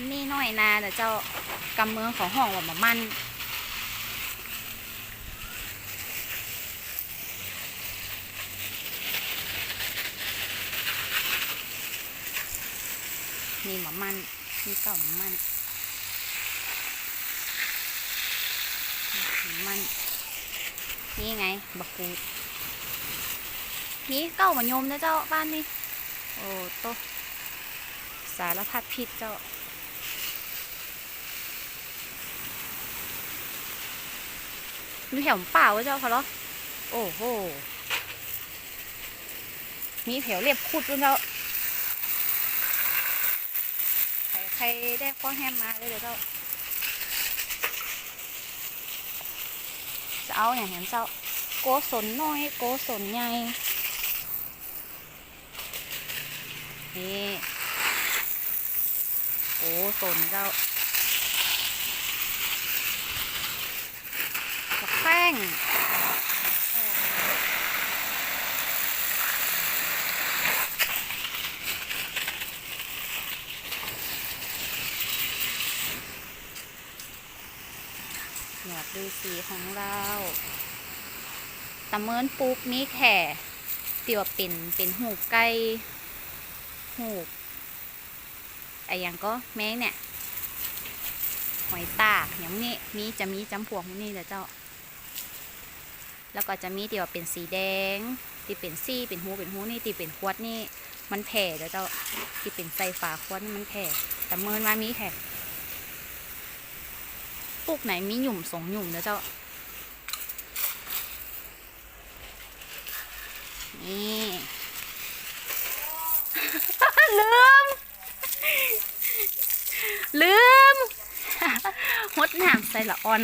อันนี้น้อยนาเดี๋ยวเจ้ากำเมืองของห้องว่ามามันมีหมามันมีเก่าหมามันหมามันนี่ไงบักกูดนี่เก้าหมายมนะเจ้าบ้านนี่โอ้โตสารพัดพิษเจ้า มีแถวเปล่าวะเจ้าเขาเหรอโอ้โห มีแถวเรียบขุดด้วยเจ้าใครใครได้ข้อแฮมมาเลยเดี๋ยวเจ้าจะเอาอย่างเห็นเจ้า โกสนน้อย โกสนใหญ่ นี่โอ้สนเจ้าบักแป้ งหนวดดูสีของเราตะเมินปุ๊บมีแข่เตียวาเป็นเป็นหูไก่หูไอ้หยังก็แมงเนี่ยหอยตากอย่างนี้มีจะมีจำพวกพวกนี้เดี๋ยวเจ้า แล้วก็จะมีที่ว่าเป็นสีแดงที่เป็นซี่เป็นหูเป็นหูนี่ที่เป็นขวดนี่มันแผ่เดี๋ยวเจ้าที่เป็นใส่ฝาขวดนี่มันแผ่แต่เมินว่ามีแผ่ปลูกไหนมีหยุ่มสองหยุ่มเดี๋ยวเจ้านี่ลืม ลืมหดหน้ำใส่ละอ่อน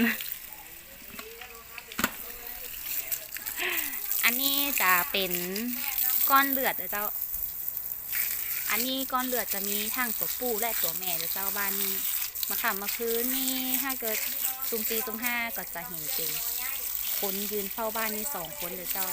อันนี้ จะเป็นก้อนเลือดเจ้า อันนี้ก้อนเลือดจะมีทั้งตัวปูและตัวแม่เดี๋ยวเจ้าบ้านนี้มาขำมาคืนนี่ถ้าเกิดซุมปีซุมห้าก็จะเห็นเป็นคนยืนเฝ้าบ้านนี่สองคนเดี๋ยวเจ้า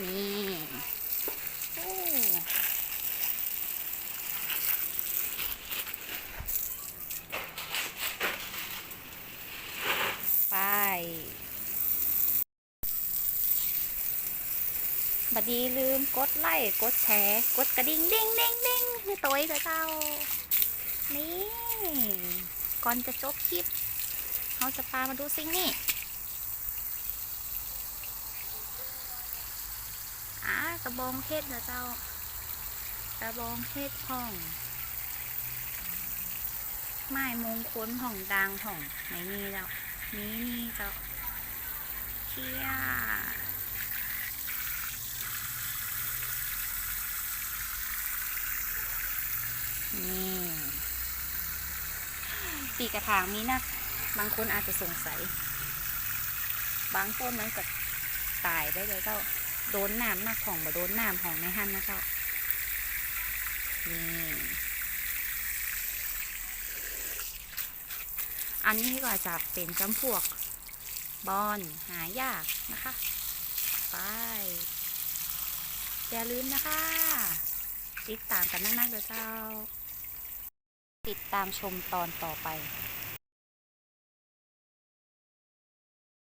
นี่โอ้ไป บัดดีลืมกดไลค์กดแชร์ กดกระดิ่งดิ่งดิ่งดิ่งให้ตัวเองเจ้า นี่ ก่อนจะจบคลิปเราจะพามาดูสิ่งนี้อ่ากระบองเพชรนะเจ้า กระบองเพชรห้องไม้มงคลห้องดังห้องไหนนี่เจ้า นี่นี่เจ้าเคีย นี่ปีกระถางนี้นะ บางคนอาจจะสงสัย บางต้นมันก็ตายได้เลยเจ้า โดนน้ำนักของบ่โดนน้ำของในหันนะเจ้า นี่อันนี้ก็จะเป็นจำพวก บอนหายากนะคะ ไปอย่าลืมนะคะ ติดตามกันนักๆเด้อเจ้า ติดตามชมตอนต่อไป